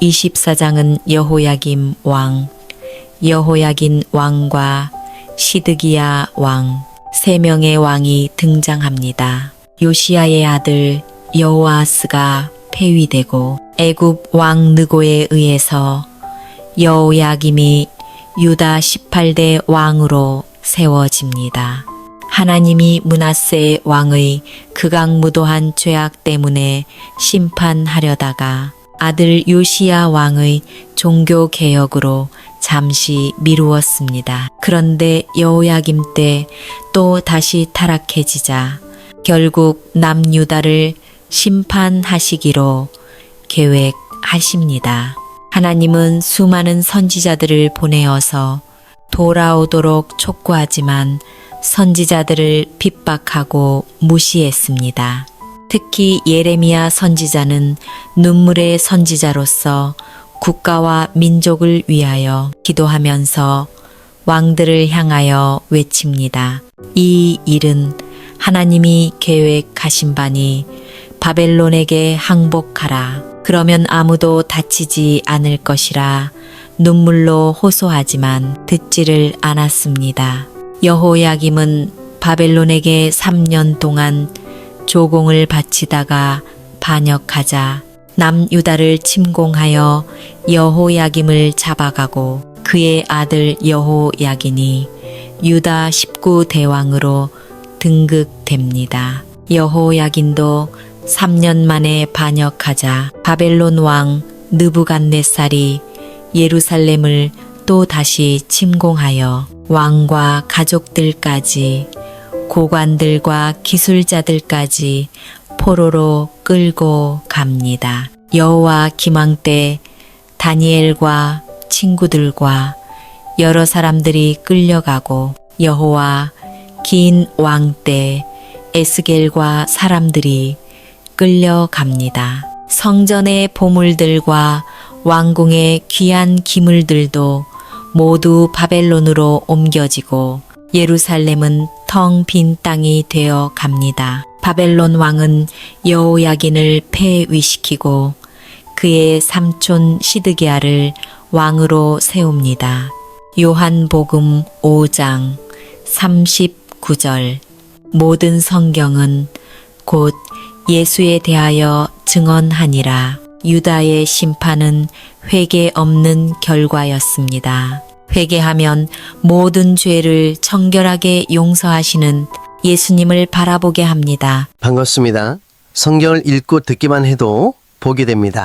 24장은 여호야김 왕, 여호야긴 왕과 시드기야 왕, 세 명의 왕이 등장합니다. 요시야의 아들 여호아스가 폐위되고 애굽 왕 느고에 의해서 여호야김이 유다 18대 왕으로 세워집니다. 하나님이 문하세 왕의 극악무도한 죄악 때문에 심판하려다가 아들 요시야 왕의 종교 개혁으로 잠시 미루었습니다. 그런데 여호야김 때 또 다시 타락해지자 결국 남유다를 심판하시기로 계획하십니다. 하나님은 수많은 선지자들을 보내어서 돌아오도록 촉구하지만 선지자들을 핍박하고 무시했습니다. 특히 예레미야 선지자는 눈물의 선지자로서 국가와 민족을 위하여 기도하면서 왕들을 향하여 외칩니다. 이 일은 하나님이 계획하신 바니 바벨론에게 항복하라. 그러면 아무도 다치지 않을 것이라 눈물로 호소하지만 듣지를 않았습니다. 여호야김은 바벨론에게 3년 동안 조공을 바치다가 반역하자 남유다를 침공하여 여호야김을 잡아가고 그의 아들 여호야긴이 유다 19대왕으로 등극됩니다. 여호야긴도 3년 만에 반역하자 바벨론 왕 느부갓네살이 예루살렘을 또 다시 침공하여 왕과 가족들까지 고관들과 기술자들까지 포로로 끌고 갑니다. 여호와 기망 때 다니엘과 친구들과 여러 사람들이 끌려가고 여호와 긴 왕 때 에스겔과 사람들이 끌려갑니다. 성전의 보물들과 왕궁의 귀한 기물들도 모두 바벨론으로 옮겨지고 예루살렘은 텅 빈 땅이 되어 갑니다. 바벨론 왕은 여호야긴을 폐위시키고 그의 삼촌 시드기야를 왕으로 세웁니다. 요한복음 5장 39절 모든 성경은 곧 예수에 대하여 증언하니라. 유다의 심판은 회개 없는 결과였습니다. 회개하면 모든 죄를 청결하게 용서하시는 예수님을 바라보게 합니다. 반갑습니다. 성경을 읽고 듣기만 해도 보게 됩니다.